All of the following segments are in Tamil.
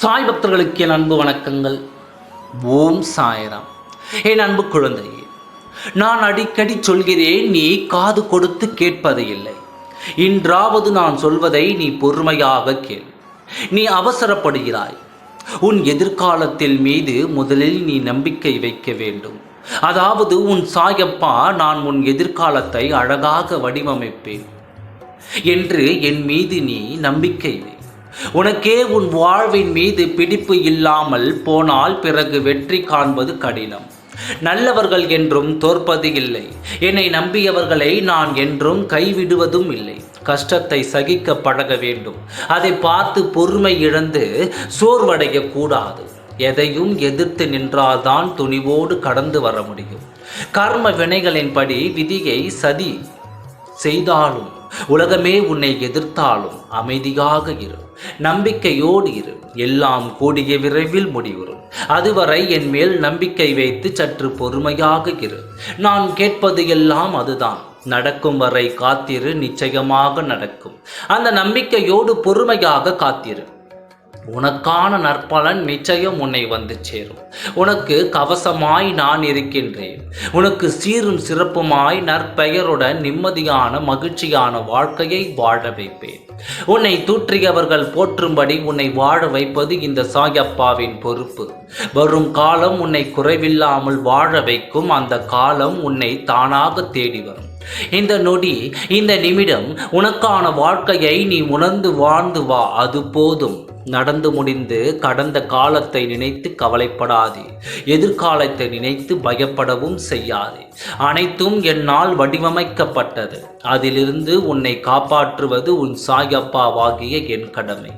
சாய் பக்தர்களுக்கு என் அன்பு வணக்கங்கள். ஓம் சாயராம். என் அன்பு குழந்தையே நான் அடிக்கடி சொல்கிறேன் நீ காது கொடுத்து கேட்பது இல்லை. இன்றாவது நான் சொல்வதை நீ பொறுமையாக கேள். நீ அவசரப்படுகிறாய். உன் எதிர்காலத்தில் மீது முதலில் நீ நம்பிக்கை வைக்க வேண்டும். அதாவது உன் சாயப்பா நான் உன் எதிர்காலத்தை அழகாக வடிவமைப்பேன். என்று என் மீது நீ நம்பிக்கை வை. உனக்கே உன் வாழ்வின் மீது பிடிப்பு இல்லாமல் போனால் பிறகு வெற்றி காண்பது கடினம். நல்லவர்கள் என்றும் தோற்பது இல்லை. என்னை நம்பியவர்களை நான் என்றும் கைவிடுவதும் இல்லை. கஷ்டத்தை சகிக்க பழக வேண்டும். அதை பார்த்து பொறுமை இழந்து சோர்வடைய கூடாது. எதையும் எதிர்த்து நின்றால்தான் துணிவோடு கடந்து வர முடியும். கர்ம வினைகளின்படி விதியை சதி செய்தாலும் உலகமே உன்னை எதிர்த்தாலும் அமைதியாக இரு. நம்பிக்கையோடு இரு. எல்லாம் கூடிய விரைவில் முடிவுறும். அதுவரை என் மேல் நம்பிக்கை வைத்து சற்று பொறுமையாக இரு. நான் கேட்பது எல்லாம் அதுதான். நடக்கும் வரை காத்திரு. நிச்சயமாக நடக்கும். அந்த நம்பிக்கையோடு பொறுமையாக காத்திரு. உனக்கான நற்பலன் நிச்சயம் உன்னை வந்து சேரும். உனக்கு கவசமாய் நான் இருக்கின்றேன். உனக்கு சீரும் சிறப்புமாய் நற்பெயருடன் நிம்மதியான மகிழ்ச்சியான வாழ்க்கையை வாழ வைப்பேன். உன்னை தூற்றியவர்கள் போற்றும்படி உன்னை வாழ வைப்பது இந்த சாயப்பாவின் பொறுப்பு. வரும் காலம் உன்னை குறைவில்லாமல் வாழ வைக்கும். அந்த காலம் உன்னை தானாக தேடி வரும். இந்த நொடி இந்த நிமிடம் உனக்கான வாழ்க்கையை நீ உணர்ந்து வாழ்ந்து வா. அது போதும். நடந்து முடிந்து கடந்த காலத்தை நினைத்து கவலைப்படாதே. எதிர்காலத்தை நினைத்து பயப்படவும் செய்யாதே. அனைத்தும் என்னால் வடிவமைக்கப்பட்டது. அதிலிருந்து உன்னை காப்பாற்றுவது உன் சாயப்பாவாகிய என் கடமை.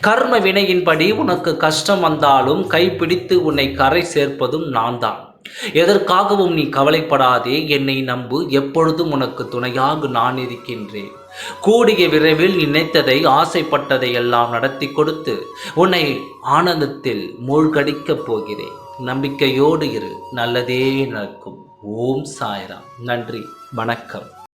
கர்ம வினையின்படி உனக்கு கஷ்டம் வந்தாலும் கைப்பிடித்து உன்னை கரை சேர்ப்பதும் நான் தான் எதற்காகவும் நீ கவலைப்படாதே என்னை நம்பு. எப்பொழுதும் உனக்கு துணையாக நான் இருக்கின்றேன். கூடிய விரைவில் நினைத்ததை ஆசைப்பட்டதை எல்லாம் நடத்தி கொடுத்து உன்னை ஆனந்தத்தில் மூழ்கடிக்கப் போகிறேன். நம்பிக்கையோடு இரு. நல்லதே நடக்கும். ஓம் சாய்ராம். நன்றி. வணக்கம்.